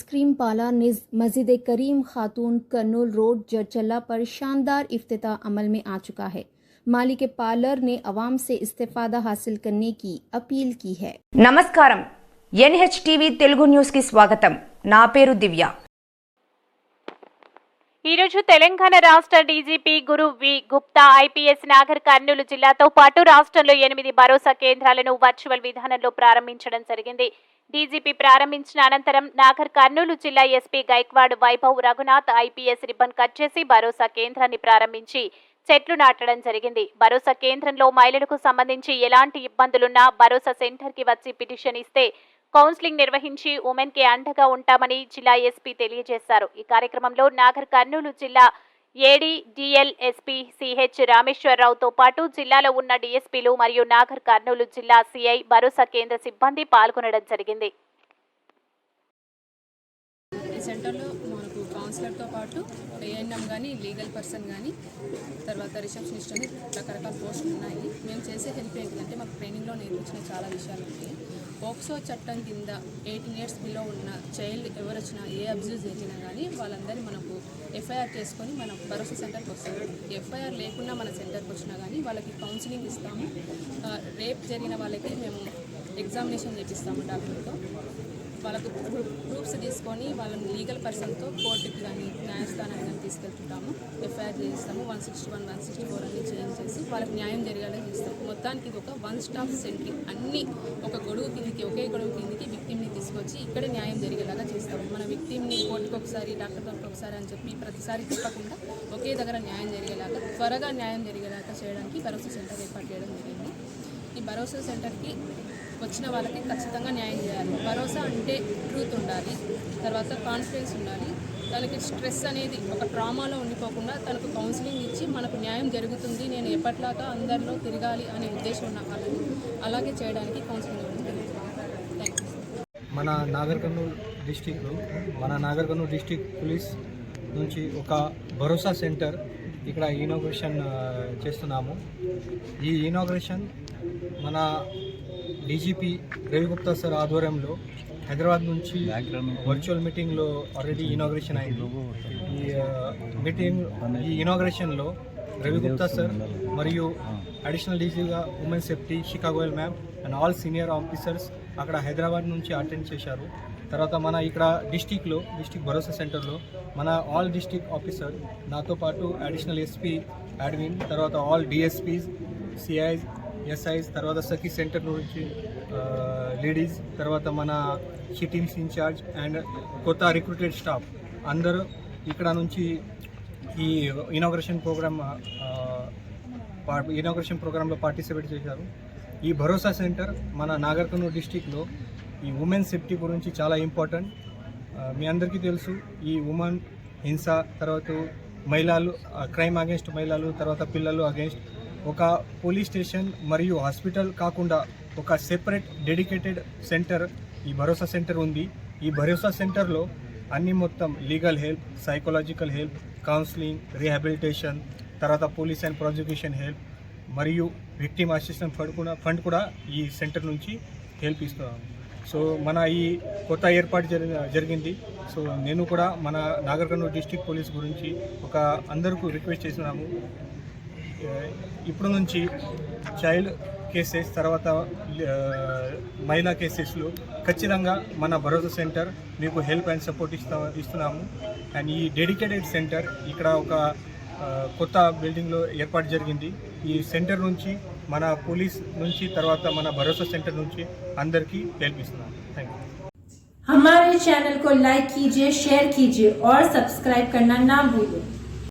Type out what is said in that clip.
Ice cream पाला निज मस्जिद करीम खातून कर्नूल रोड जरचल्ला पर शानदार इफ्तिताह अमल में आ चुका है मालिक पार्लर ने आवाम से इस्तेफादा हासिल करने की अपील की है నమస్కారం ఎన్హెచ్ టీవీ తెలుగు న్యూస్కి స్వాగతం నా పేరు దివ్య ఈరోజు తెలంగాణ రాష్ట్ర DGP Guru V Gupta IPS Nagar Kurnool జిల్లాతో పాటు రాష్ట్రంలో ఎనిమిది భరోసా కేంద్రాలను వర్చువల్ విధానంలో ప్రారంభించడం జరిగింది డీజీపీ ప్రారంభించిన అనంతరం నాగర్ కర్నూలు జిల్లా SP Gaikwad Vaibhav Raghunath IPS ribbon cut చేసి భరోసా కేంద్రాన్ని ప్రారంభించి చెట్లు నాటడం జరిగింది. భరోసా కేంద్రంలో మహిళలకు సంబంధించి ఎలాంటి ఇబ్బందులున్నా భరోసా సెంటర్కి వచ్చి పిటిషన్ ఇస్తే కౌన్సిలింగ్ నిర్వహించి ఉమెన్కి అండగా ఉంటామని జిల్లా ఎస్పీ తెలియజేశారు. ఈ కార్యక్రమంలో నాగర్ కర్నూలు జిల్లా ఏడీడీఎల్ ఎస్పీ సిహెచ్ రామేశ్వరరావుతో పాటు జిల్లాలో ఉన్న డీఎస్పీలు మరియు నాగర్ కర్నూలు జిల్లా సిఐ భరోసా కేంద్ర సిబ్బంది పాల్గొనడం జరిగింది. సెంటర్లో మనకు కౌన్సిలర్తో పాటు ఏఎన్ఎం కానీ లీగల్ పర్సన్ కానీ తర్వాత రిసెప్షనిస్ట్ అని రకరకాల పోస్టులు ఉన్నాయి. మేము చేసే హెల్ప్ ఏంటంటే మాకు ట్రైనింగ్లో నేర్పించిన చాలా విషయాలు ఉన్నాయి. పోక్సో చట్టం కింద ఎయిటీన్ ఇయర్స్ బిలో ఉన్న చైల్డ్ ఎవరు వచ్చినా ఏ అబ్యూజ్ జరిగినా కానీ వాళ్ళందరినీ మనకు ఎఫ్ఐఆర్ చేసుకొని మనం భరోసా సెంటర్కి వస్తాము ఎఫ్ఐఆర్ లేకుండా మన సెంటర్కి వచ్చినా కానీ వాళ్ళకి కౌన్సిలింగ్ ఇస్తాము. రేప్ జరిగిన వాళ్ళకి మేము ఎగ్జామినేషన్ చేపిస్తాము డాక్టర్తో. వాళ్ళకు ప్రూఫ్స్ తీసుకొని వాళ్ళని లీగల్ పర్సన్తో కోర్టుకి కానీ న్యాయస్థానానికి కానీ తీసుకెళ్తుంటాము. ఎఫ్ఐఆర్ చేయిస్తాము. One sixty one one sixty four అన్ని చేంజ్ చేసి వాళ్ళకి న్యాయం జరిగేలా చేస్తాం. మొత్తానికి ఇది ఒక వన్ స్టాప్ సెంటరింగ్ అన్ని ఒక గొడుగు కిందికి ఒకే గొడుగు కిందికి విక్టిమ్ని తీసుకొచ్చి ఇక్కడే న్యాయం జరిగేలాగా చేస్తాము. మన విక్టిమ్ని కోర్టుకు ఒకసారి డాక్టర్ గారికి ఒకసారి అని చెప్పి ప్రతిసారి తిప్పకుండా ఒకే దగ్గర న్యాయం జరిగేలాగా త్వరగా న్యాయం జరిగేలాగా చేయడానికి భరోసా సెంటర్ ఏర్పాటు చేయడం జరిగింది. ఈ భరోసా సెంటర్కి వచ్చిన వాళ్ళకి ఖచ్చితంగా న్యాయం చేయాలి. భరోసా అంటే ట్రూత్ ఉండాలి. తర్వాత కాన్ఫిడెన్స్ ఉండాలి. తనకి స్ట్రెస్ అనేది ఒక ట్రామాలో ఉండిపోకుండా తనకు కౌన్సిలింగ్ ఇచ్చి మనకు న్యాయం జరుగుతుంది నేను ఎప్పట్లాగా అందరిలో తిరగాలి అనే ఉద్దేశం ఉన్న వాళ్ళని అలాగే చేయడానికి కౌన్సిలింగ్ మన నాగర్ కర్నూలు డిస్టిక్లో మన నాగర్ కర్నూలు డిస్టిక్ పోలీస్ నుంచి ఒక భరోసా సెంటర్ ఇక్కడ ఇనాగ్రేషన్ చేస్తున్నాము. ఈ ఇనాగ్రేషన్ మన డీజీపీ రవిగుప్తా సార్ ఆధ్వర్యంలో హైదరాబాద్ నుంచి వర్చువల్ మీటింగ్లో ఆల్రెడీ ఇనాగ్రేషన్ అయింది. ఈ మీటింగ్ ఈ ఇనాగ్రేషన్లో రవిగుప్తా సార్ మరియు additional డీజీగా women safety Shikha Goyal ma'am and all senior officers అక్కడ హైదరాబాద్ నుంచి అటెండ్ చేశారు. తర్వాత మన ఇక్కడ డిస్టిక్లో డిస్టిక్ భరోసా సెంటర్లో మన ఆల్ డిస్టిక్ ఆఫీసర్ నాతో పాటు అడిషనల్ ఎస్పీ అడ్మిన్ తర్వాత ఆల్ డిఎస్పీస్ సిఐస్ ఎస్ఐస్ తర్వాత సఖీ సెంటర్ నుంచి లేడీస్ తర్వాత మన సిటీమ్స్ ఇన్ఛార్జ్ అండ్ కొత్త రిక్రూటెడ్ స్టాఫ్. అందరూ ఇక్కడ నుంచి ఈ ఇనాగ్రేషన్ ప్రోగ్రామ్ ఇనాగ్రేషన్ ప్రోగ్రాంలో పార్టిసిపేట్ చేశారు. ఈ భరోసా సెంటర్ మన నాగర్ కర్నూలు డిస్టిక్లో ఈ ఉమెన్ సేఫ్టీ గురించి చాలా ఇంపార్టెంట్. మీ అందరికీ తెలుసు ఈ ఉమెన్ హింస తర్వాత మహిళలు క్రైమ్ అగేన్స్ట్ మహిళలు తర్వాత పిల్లలు అగేన్స్ట్ ఒక పోలీస్ స్టేషన్ మరియు హాస్పిటల్ కాకుండా ఒక సెపరేట్ డెడికేటెడ్ సెంటర్ ఈ భరోసా సెంటర్ ఉంది. ఈ భరోసా సెంటర్లో అన్ని మొత్తం legal help psychological help counselling rehabilitation తర్వాత పోలీస్ అండ్ ప్రాసిక్యూషన్ హెల్ప్ మరియు విక్టిమ్ అసిస్టెంట్ ఫండ్ కూడా ఫండ్ కూడా ఈ సెంటర్ నుంచి హెల్ప్ ఇస్తున్నాము సో మన ఈ కొత్త ఏర్పాటు జరిగిన జరిగింది. సో నేను కూడా మన నాగర్కర్నూలు డిస్టిక్ పోలీస్ గురించి ఒక అందరికీ రిక్వెస్ట్ చేస్తున్నాము. ఇప్పుడు నుంచి చైల్డ్ కేసెస్ తర్వాత ఆ, మహిళా కేసెస్లో ఖచ్చితంగా మన భరోసా సెంటర్ మీకు హెల్ప్ అండ్ సపోర్ట్ ఇస్తా ఇస్తున్నాము అండ్ ఈ డెడికేటెడ్ సెంటర్ ఇక్కడ ఒక ఆ, కొత్త బిల్డింగ్లో ఏర్పాటు జరిగింది ఈ సెంటర్ నుంచి మన పోలీస్ నుంచి తర్వాత మన భరోసా సెంటర్ నుంచి అందరికీ హెల్ప్ ఇస్తున్నాము థ్యాంక్ యూ हमारे चैनल को लाइक कीजिए शेयर कीजिए और सब्सक्राइब करना ना भूलें